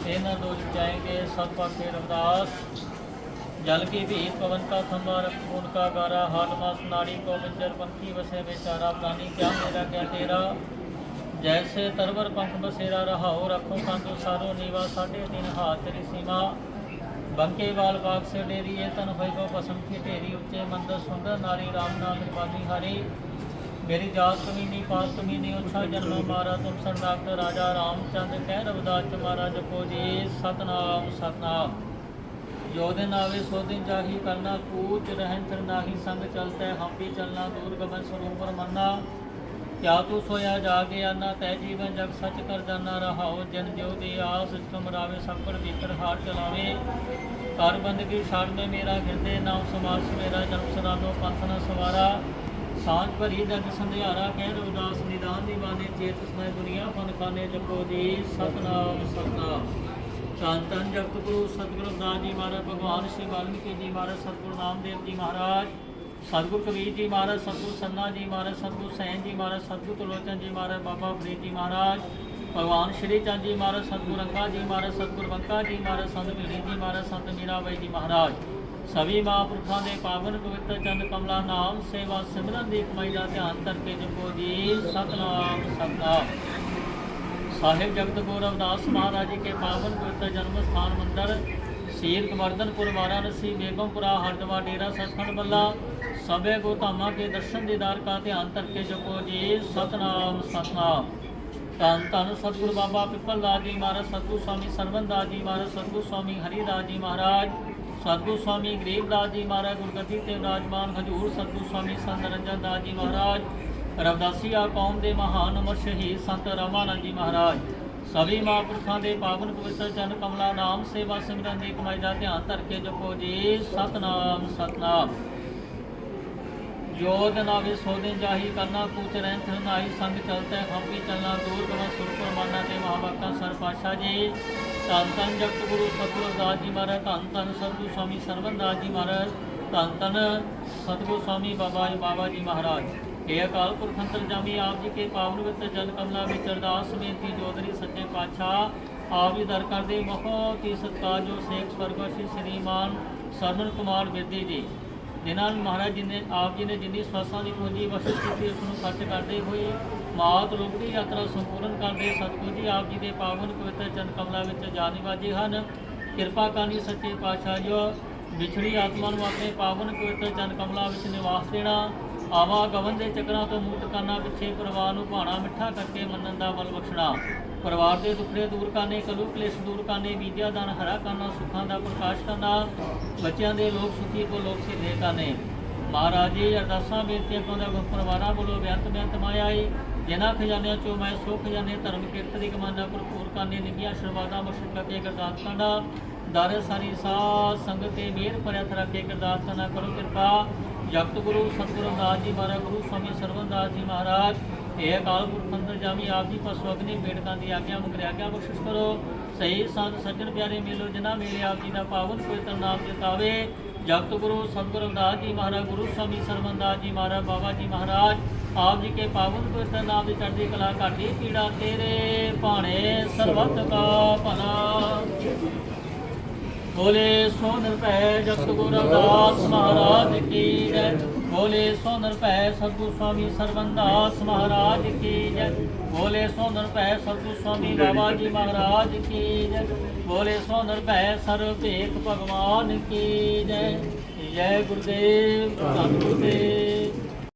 सेना दो जाएंगे सब पाखे रविदास जल की भी पवन का खंबा रखून का गारा हाल मास नाड़ी को बंजर पंखी बसे बेचारा प्राणी क्या मेरा क्या तेरा जैसे तरवर पंख बसेरा रहा हो रखो कांदो सारो नीवा साढ़े तीन हाथ तेरी सीमा बंके वाल बाग से डेरी ये तन होई गो पसम की ढेरी उच्चे मंदिर सुंदर नारी राम नाम निपाती हरी मेरी जात कभी नहीं पास कभी नहीं उछा जन्म हमारा तुम सरनाथ राजा रामचंद कह रविदास तुम्हारा जपो जी सतनाम सतनाम जो दिन आवे सो दिन जाही करना कूच रहन फिर नाही संग चलते हम भी चलना दूर गमन सरोवर मरना क्या तू सोया जागे आना तय जीवन जग सच कर जाना रहाओ जन ज्यो दी आस कमरावे सब पर भीतर हार चलावे कर बंदगी छाड़ में मेरा गिरदे नाम समाज सवेरा जन्म सदा दो पंथ न सवारा ਸਾਂਝ ਭਰੀ ਜਗ ਸੰਧਿਆਰਾ ਕਹਿ ਰਵਿਦਾਸ ਨਿਦਾਨ ਦੀ ਬਾਣੀ ਚੇਤ ਸਮੈ ਦੁਨੀਆ ਫਨ ਖਾਨੇ ਜਪੋ ਜੀ ਸਤਨਾਮ ਸਤਨਾਮ ਧੰਨ ਧੰਨ ਜਗਤ ਗੁਰੂ ਸਤਿਗੁਰੂ ਰਵਿਦਾਸ ਜੀ ਮਹਾਰਾਜ ਭਗਵਾਨ ਸ਼੍ਰੀ ਵਾਲਮੀਕੀ ਜੀ ਮਹਾਰਾਜ ਸਤਿਗੁਰੂ ਨਾਮਦੇਵ ਜੀ ਮਹਾਰਾਜ ਸਤਿਗੁਰ ਕਬੀਰ ਜੀ ਮਹਾਰਾਜ ਸਤਿਗੁਰ ਸੰਨਾ ਜੀ ਮਹਾਰਾਜ ਸਤਿਗੁਰ ਸੈਨ ਜੀ ਮਹਾਰਾਜ ਸਤਿਗੁਰ ਤੁਲੋਚਨ ਜੀ ਮਹਾਰਾਜ ਬਾਬਾ ਫਰੀਦ ਜੀ ਮਹਾਰਾਜ ਭਗਵਾਨ ਸ਼੍ਰੀ ਚੰਦ ਜੀ ਮਹਾਰਾਜ ਸਤਿਗੁਰ ਅੰਗਾ ਜੀ ਮਹਾਰਾਜ ਸਤਿਗੁਰ ਬੰਕਾ ਜੀ ਮਹਾਰਾਜ ਸੰਤ ਮਿਲੀ ਜੀ ਮਹਾਰਾਜ ਸੰਤ ਮੀਰਾਬਾਈ ਜੀ ਮਹਾਰਾਜ ਸਭੀ ਮਹਾਂਪੁਰਖਾਂ ਦੇ ਪਾਵਨ ਪਵਿੱਤਰ ਚੰਦ ਕਮਲਾ ਨਾਮ ਸੇਵਾ ਸਿਮਰਨ ਦੀ ਕਮਾਈ ਦਾ ਧਿਆਨ ਕਰਕੇ ਜਪੋ ਜੀ। ਸਤਨਾਮ ਸਤਨਾਮ। ਸਾਹਿਬ ਜਗਤ ਗੁਰੂ ਰਵਿਦਾਸ ਮਹਾਰਾਜ ਜੀ ਕੇ ਪਾਵਨ ਪਵਿੱਤਰ ਜਨਮ ਸਥਾਨ ਮੰਦਰ ਸੀਰ ਕਵਰਦਨਪੁਰ ਵਾਰਾਣसी ਬੇਗਮਪੁਰਾ ਹਰਦਵਾ ਡੇਰਾ ਸਤਖੰਡ ਬੱਲਾ। ਸਭੇ ਕੋ ਧਾਮਾਂ ਕੇ ਦਰਸ਼ਨ ਦੀਦਾਰ ਕਾ ਧਿਆਨ ਕਰਕੇ ਜਪੋ ਜੀ। ਸਤਨਾਮ ਸਤਨਾਮ। ਧੰਨ ਧੰਨ ਸਤਿਗੁਰੂ ਬਾਬਾ ਪਿੱਪਲ ਦਾਸ ਜੀ ਮਹਾਰਾਜ, ਸਤਿਗੁਰੂ ਸਵਾਮੀ ਸਰਵਨ ਦਾਸ ਜੀ ਮਹਾਰਾਜ, ਸਤਿਗੁਰੂ ਸਵਾਮੀ ਹਰੀ ਦਾਸ ਜੀ ਮਹਾਰਾਜ। ਸਤਿਗੁਰੂ ਸਵਾਮੀ ਗਰੀਬ ਦਾਸ ਜੀ ਮਹਾਰਾਜ ਗੁਰਗੱਦੀ ਤੇ ਵਿਰਾਜਮਾਨ ਹਜੂਰ ਸਤਿਗੁਰੂ ਸਵਾਮੀ ਸੰਤ ਰੰਜਨ ਦਾਸ ਜੀ ਮਹਾਰਾਜ ਰਵਦਾਸੀਆ ਕੌਮ ਦੇ ਮਹਾਨ ਅਮਰ ਸ਼ਹੀਦ ਸੰਤ ਰਾਮਾਨੰਦ ਜੀ ਮਹਾਰਾਜ, ਸਭੀ ਮਹਾਂਪੁਰਖਾਂ ਦੇ ਪਾਵਨ ਪਵਿੱਤਰ ਚਰਨ ਕਮਲਾ ਨਾਮ ਸੇਵਾ ਸਿਮਰਨ ਦੀ ਕਮਾਈ ਦਾ ਧਿਆਨ ਧਰ ਕੇ ਜਪੋ ਜੀ, ਸਤਨਾਮ ਸਤਨਾਮ। ਜੋ ਦਿਨ ਆਵੇ ਜਾਹੀ ਕਰਨਾ ਕੂਚ ਰਹਿਣ ਥਿਰ ਨਾਹੀ ਸੰਗ ਚਲਤੇ ਹਮ ਵੀ ਚਲਣਾ ਦੂਰ ਗਵਾ ਸੁਰਪੁਰ ਮਾਨਾ ਤੇ ਮਹਾਭਗਤਾਂ ਸਰ ਪਾਸ਼ਾ ਜੀ। ਧੰਨ ਧੰਨ ਜਗਤ ਗੁਰੂ ਸਤਿਗੁਰੂ ਦਾਸ ਜੀ ਮਹਾਰਾਜ, ਧੰਨ ਧੰਨ ਸਤਿਗੁਰੂ ਸਵਾਮੀ ਸਰਵਨ ਦਾਸ ਜੀ ਮਹਾਰਾਜ, ਧੰਨ ਧੰਨ ਸਤਿਗੁਰੂ ਸਵਾਮੀ ਬਾਬਾ ਜੀ ਬਾਬਾ ਜੀ ਮਹਾਰਾਜ। ਇਹ ਅਕਾਲ ਪੁਰਖ ਅੰਤਰ ਜਾਮੀ ਆਪ ਜੀ ਕੇ ਪਾਵਨ ਵਿੱਚ, ਜਨ ਕਮਲਾ ਵਿੱਚ ਅਰਦਾਸ ਬੇਨਤੀ ਜੋਦਰੀ ਸੱਚੇ ਪਾਤਸ਼ਾਹ, ਆਪ ਜੀ ਦਰ ਕਰਦੇ ਬਹੁਤ ਹੀ ਸਤਿਕਾਰ ਜੋ ਸੇਖ ਸਵਰਗਵਾਸੀ ਸ੍ਰੀਮਾਨ ਸਰਵਨ ਕੁਮਾਰ ਬੇਦੀ ਜੀ। ਜਿਨ੍ਹਾਂ ਨੂੰ ਮਹਾਰਾਜ ਜੀ ਨੇ, ਆਪ ਜੀ ਨੇ ਜਿੰਨੀ ਸਵਾਸਾਂ ਦੀ ਪੂੰਜੀ ਵਸਤ ਕੀਤੀ, ਉਸ ਨੂੰ ਖਰਚ ਕਰਦੇ ਹੋਏ ਮਾਤ ਲੋਕ ਦੀ ਯਾਤਰਾ ਸੰਪੂਰਨ ਕਰਦੇ ਸਤਿਗੁਰੂ ਜੀ ਆਪ ਜੀ ਦੇ ਪਾਵਨ ਪਵਿੱਤਰ ਚਰਨ ਕਮਲਾਂ ਵਿੱਚ ਜਾ ਹਨ। ਕਿਰਪਾ ਕਰਨੀ ਸੱਚੇ ਪਾਤਸ਼ਾਹ ਜੋ ਵਿਛੜੀ ਆਤਮਾ ਨੂੰ ਆਪਣੇ ਪਾਵਨ ਪਵਿੱਤਰ ਚਰਨ ਕਮਲਾਂ ਵਿੱਚ ਨਿਵਾਸ ਦੇਣਾ। ਆਵਾ ਗਵਨ ਦੇ ਚੱਕਰਾਂ ਤੋਂ ਮੁਕਤ ਕਰਨਾ, ਪਿੱਛੇ ਪਰਿਵਾਰ ਨੂੰ ਭਾਣਾ ਮਿੱਠਾ ਕਰਕੇ ਮੰਨਣ ਦਾ ਬਲ ਬਖਸ਼ਣਾ। ਪਰਿਵਾਰ ਦੇ ਦੁੱਖੜੇ ਦੂਰ ਕਰਨੇ, ਕਲੂ ਕਲੇਸ਼ ਦੂਰ ਕਰਨੇ ਵਿਦਿਆ ਦਾਨ ਹਰਾ ਕਰਨਾ, ਸੁੱਖਾਂ ਦਾ ਪ੍ਰਕਾਸ਼ ਕਰਨਾ, ਬੱਚਿਆਂ ਦੇ ਲੋਕ ਸੁਖੀ ਕੋ ਲੋਕ ਸਿੱਧੇ ਕਰਨੇ। ਮਹਾਰਾਜ ਜੀ ਅਰਦਾਸਾਂ ਬੇਨਤੀਆਂ ਪਾਉਂਦਾ ਗੁਰ ਪਰਿਵਾਰਾਂ ਵੱਲੋਂ ਬਿਆੰਤ ਬਿਆੰਤ ਮਾਇਆ ਏ। ਜਿਨ੍ਹਾਂ ਖਜ਼ਾਨਿਆਂ ਚੋਂ ਮੈਂ ਸੋ ਖਜ਼ਾਨੇ ਧਰਮ ਕਿਰਤ ਦੀ ਕਮਾਨਾ ਭਰਪੂਰ ਕਰਨੇ ਨਿਗੀਆਂ ਆਸ਼ੀਰਵਾਦਾਂ ਬਖਸ਼ ਕਰਕੇ ਗਰਦਾਸ ਕਰਨਾ ਦਾਰੇ ਸਾਰੀ ਸਾਧ ਸੰਗਤ ਤੇ ਮਿਹਰ ਭਰਿਆ ਥਰਾ ਕੇ ਗਰਦਾਸ ਕਰਨਾ ਕਰੋ ਕਿਰਪਾ। ਜਗਤ ਗੁਰੂ, ਸਤਿਗੁਰੂ ਦਾਸ ਜੀ ਮਹਾਰਾਜ, ਗੁਰੂ ਸਵਾਮੀ ਸਰਵਨ ਦਾਸ ਜੀ ਮਹਾਰਾਜ। ਇਹ ਅਕਾਲ ਪੁਰਖ ਅੰਦਰ ਜਾਮੀ ਆਪ ਜੀ ਪਸੋ ਅਗਨੀ ਬੇਟਕਾਂ ਦੀ ਆਗਿਆ ਮੁਕਰ ਆਗਿਆ ਬਖਸ਼ਿਸ਼ ਕਰੋ। ਸਹੀ ਸੰਤ ਸੱਜਣ ਪਿਆਰੇ ਮੇਲੋ, ਜਿਨ੍ਹਾਂ ਮੇਲੇ ਆਪ ਜੀ ਦਾ ਪਾਵਨ ਪਵਿੱਤਰ ਨਾਮ ਜਿਤਾਵੇ ਜਗਤ ਗੁਰੂ ਸਤਿਗੁਰੂ ਰਵਿਦਾਸ ਜੀ ਮਹਾਰਾਜ, ਗੁਰੂ ਸਵਾਮੀ ਸਰਵਨ ਦਾਸ ਜੀ ਮਹਾਰਾਜ, ਬਾਬਾ ਜੀ ਮਹਾਰਾਜ, ਆਪ ਜੀ ਕੇ ਪਾਵਨ ਪਵਿੱਤਰ ਨਾਮ ਦੀ ਚੜ੍ਹਦੀ ਕਲਾ ਘਾਟੀ ਪੀੜਾ ਤੇਰੇ ਭਾਣੇ ਸਰਬੱਤ ਕਾ ਭਲਾ। ਬੋਲੇ ਸੋ ਨਿਰਭੈ ਜਗਤ ਗੁਰੂ ਰਵਿਦਾਸ ਮਹਾਰਾਜ ਕੀ ਜੈ। ਨਿਰਭੈ ਸਤਿਗੁਰੂ ਸਵਾਮੀ ਸਰਵੰਦਾਸ ਮਹਾਰਾਜ ਕੀ ਜੈ। ਬੋਲੇ ਸੋ ਨਿਰਭੈ ਸਤਿਗੁਰੂ ਸਵਾਮੀ ਬਾਬਾ ਜੀ ਮਹਾਰਾਜ ਕੀ ਜੈ। ਬੋਲੇ ਸੋ ਨਿਰਭੈ ਸਰਬ ਭੇਖ ਭਗਵਾਨ ਕੀ ਜੈ। ਜੈ ਗੁਰਦੇਵ ਧੰਨ ਗੁਰਦੇਵ